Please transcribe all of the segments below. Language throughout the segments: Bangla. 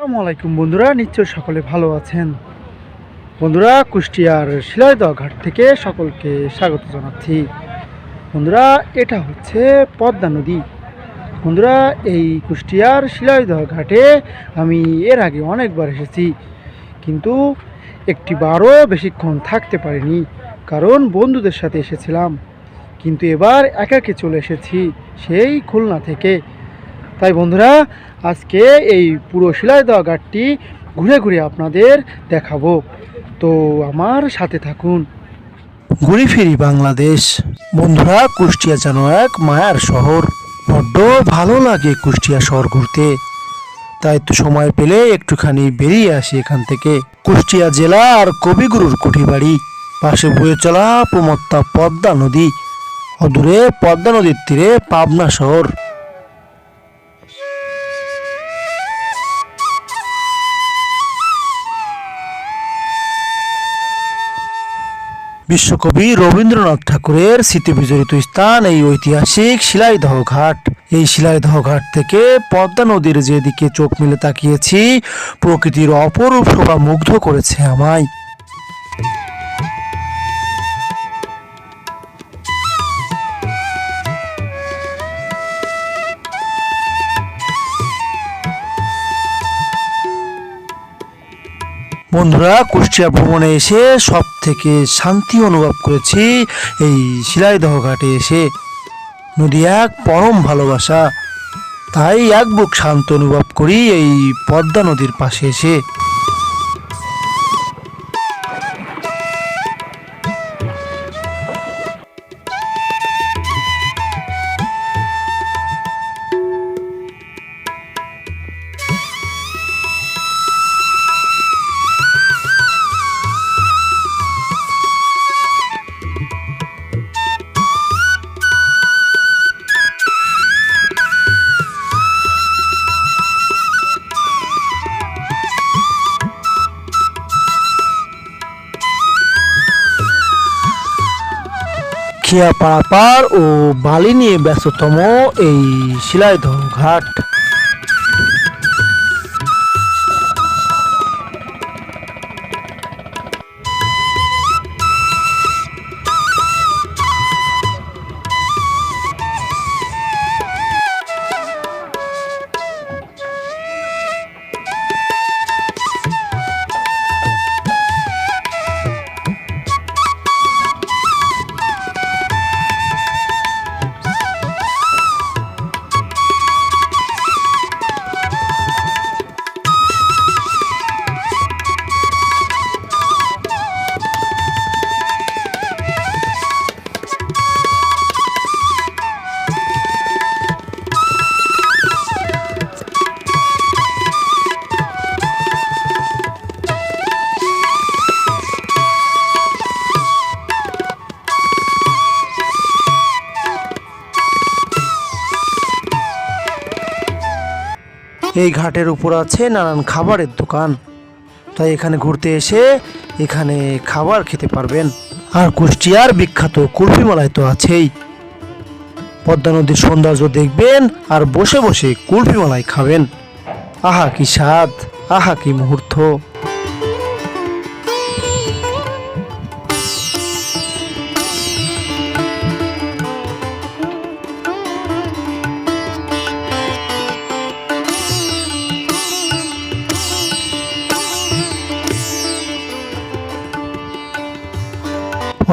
আসসালামু আলাইকুম বন্ধুরা, নিশ্চয় সকলে ভালো আছেন। বন্ধুরা, কুষ্টিয়ার শিলাইদহ ঘাট থেকে সকলকে স্বাগত জানাচ্ছি। বন্ধুরা, এটা হচ্ছে পদ্মা নদী। বন্ধুরা, এই কুষ্টিয়ার শিলাইদহ ঘাটে আমি এর আগে অনেকবার এসেছি, কিন্তু একটি বারও বেশিক্ষণ থাকতে পারিনি, কারণ বন্ধুদের সাথে এসেছিলাম। কিন্তু এবার একাকে চলে এসেছি সেই খুলনা থেকে। তাই বন্ধুরা, আজকে এই পুরো শিলাইদহ ঘাটটি ঘুরে ঘুরে আপনাদের দেখাবো। তো আমার সাথে থাকুন। ঘুরে ফিরি বাংলাদেশ। বন্ধুরা, কুষ্টিয়া যেন এক মায়ার শহর। বড্ড ভালো লাগে কুষ্টিয়া শহর ঘুরতে। তাই তো সময় পেলে একটুখানি বেরিয়ে আসি এখান থেকে। কুষ্টিয়া জেলা আর কবিগুরুর কুঠিবাড়ি। পাশে বয়ে চলা প্রমত্তা পদ্মা নদী। অদূরে পদ্মা নদীর তীরে পাবনা শহর। বিশ্বকবি রবীন্দ্রনাথ ঠাকুরের স্মৃতিবিজড়িত স্থান এই ঐতিহাসিক শিলাইদহ ঘাট। এই শিলাইদহ ঘাট থেকে পদ্মা নদীর যেদিকে চোখ মিলে তাকিয়েছি, প্রকৃতির অপরূপ শোভা মুগ্ধ করেছে আমায়। বন্ধুরা, কুষ্টিয়া ভ্রমণে এসে সব থেকে শান্তি অনুভব করেছি এই শিলাইদহ ঘাটে এসে। নদী এক পরম ভালোবাসা, তাই এক বুক শান্ত অনুভব করি এই পদ্মা নদীর পাশে এসে। খিয়া পাড়াপাড় ও বালি নিয়ে ব্যস্ততম এই শিলাইদহ ঘাট। এই ঘাটের উপর আছে নানান খাবারের দোকান। তাই এখানে ঘুরতে এসে এখানে খাবার খেতে পারবেন। আর কুষ্টিয়ার বিখ্যাত কুলফি মালায় তো আছেই। পদ্মা নদীর সৌন্দর্য দেখবেন আর বসে বসে কুলফি মালাই খাবেন। আহা কি স্বাদ, আহা কি মুহূর্ত।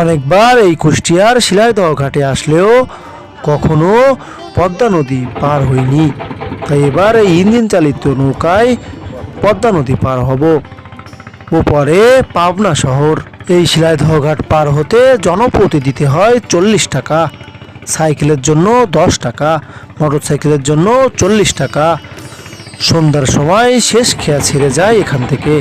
অনেকবার এই কুষ্টিয়ার শিলাইদহ ঘাটে আসলেও কখনো পদ্মা নদী পার হইনি তাই এবার এই ইঞ্জিন চালিত নৌকায় পদ্মা নদী পার হব। ওপরে পাবনা শহর, এই শিলাইদহ ঘাট পার হতে জনপ্রতি দিতে হয় চল্লিশ টাকা, সাইকেলের জন্য দশ টাকা মোটর সাইকেলের জন্য চল্লিশ টাকা। সন্ধ্যার সময় শেষ খেয়া ছেড়ে যায় এখান থেকে।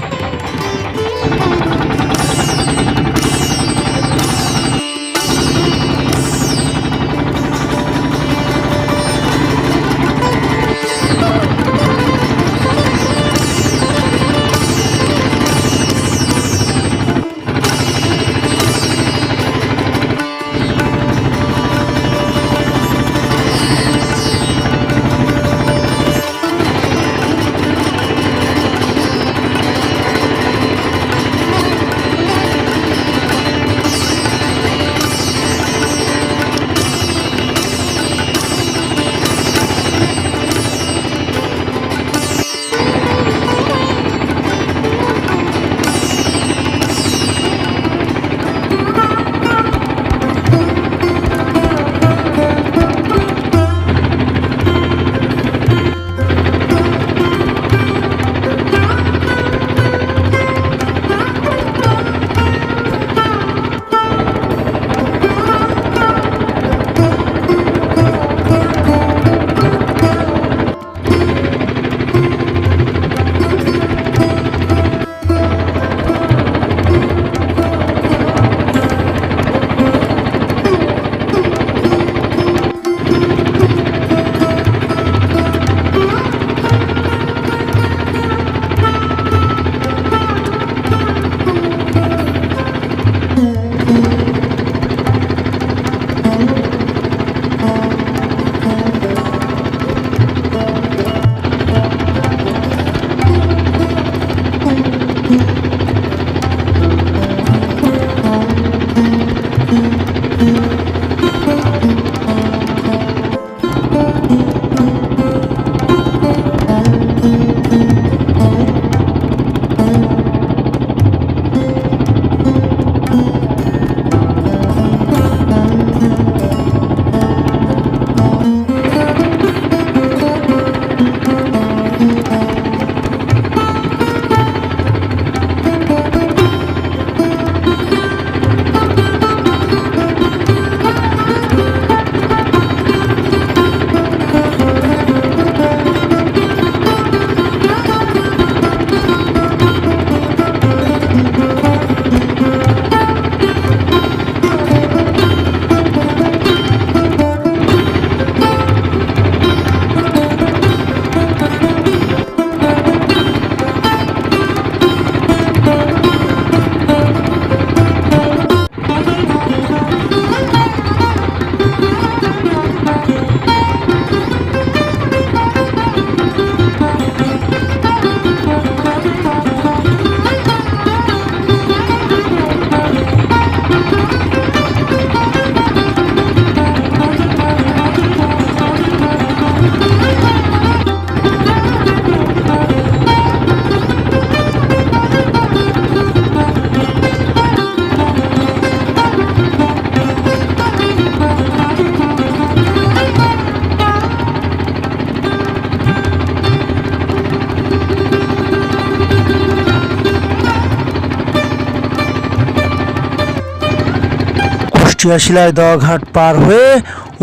কুষ্টিয়া শিলাইদহ ঘাট পার হয়ে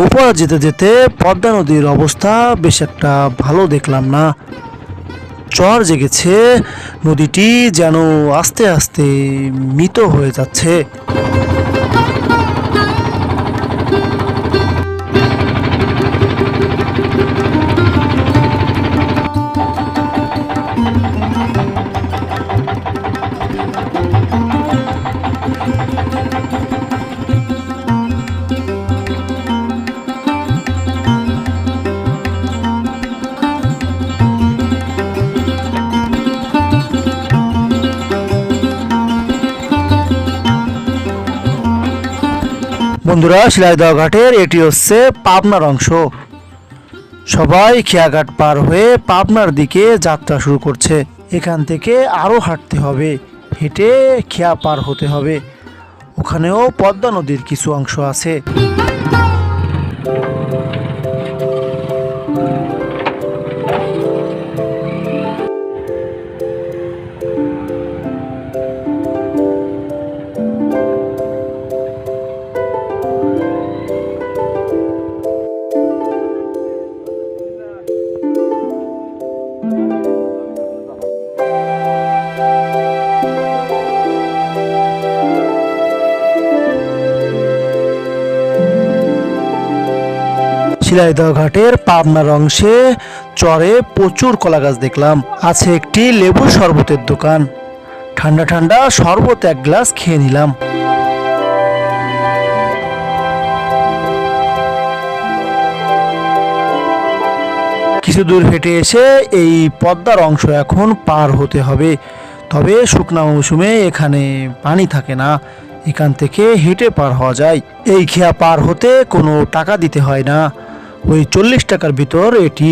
উপরে যেতে যেতে পদ্মা নদীর অবস্থা বেশ একটা ভালো দেখলাম না। চর জেগেছে, নদীটি যেন আস্তে আস্তে মৃত হয়ে যাচ্ছে। বন্ধুরা, শিলাইদহ ঘাটের এটি হচ্ছে পাবনার অংশ। সবাই খেয়াঘাট পার হয়ে পাবনার দিকে যাত্রা শুরু করছে। এখান থেকে আরও হাঁটতে হবে, হেঁটে খেয়া পার হতে হবে। ওখানেও পদ্মা নদীর কিছু অংশ আছে। শিলাইদহ ঘাটের পাবনার অংশে চরে প্রচুর কলা গাছ দেখলাম। আছে একটি লেবু শরবতের দোকান। ঠান্ডা ঠান্ডা শরবত এক গ্লাস খেয়ে নিলাম। কিছু দূর হেঁটে এসে এই পদ্মার অংশ এখন পার হতে হবে। তবে শুকনা মৌসুমে এখানে পানি থাকে না। এখান থেকে হেঁটে পার হওয়া যায়। এই খেয়া পার হতে কোনো টাকা দিতে হয় না। ওই চল্লিশ টাকার ভিতর এটি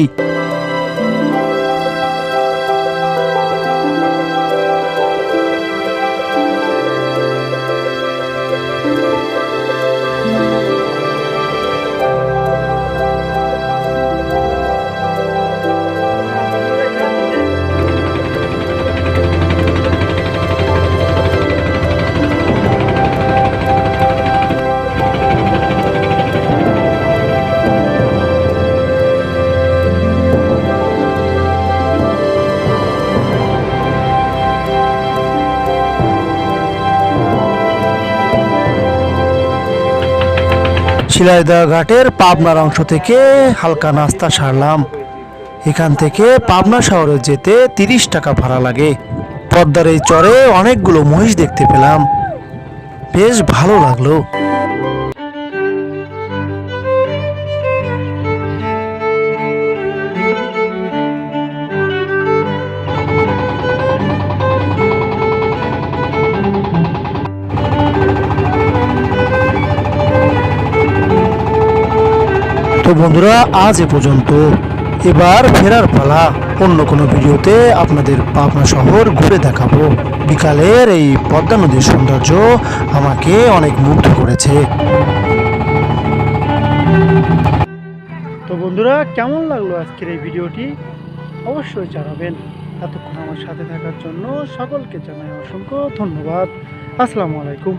শিলাইদহ ঘাটের পাবনার অংশ থেকে হালকা নাস্তা সারলাম। এখান থেকে পাবনা শহরে যেতে তিরিশ টাকা ভাড়া লাগে। পদ্মার এই চরে অনেকগুলো মহিষ দেখতে পেলাম। বেশ ভালো লাগল। তো বন্ধুরা আজ এ পর্যন্ত। এবার ফেরার পালা অন্য কোনো ভিডিওতে আপনাদের পাবনা শহর ঘুরে দেখাবো। বিকালের এই পদ্মা নদীর সৌন্দর্য আমাকে অনেক মুগ্ধ করেছে। তো বন্ধুরা কেমন লাগল আজকের এই ভিডিওটি? অবশ্যই জানাবেন। এতক্ষণ আমার সাথে থাকার জন্য সকলকে জানাই অসংখ্য ধন্যবাদ। আসসালামু আলাইকুম।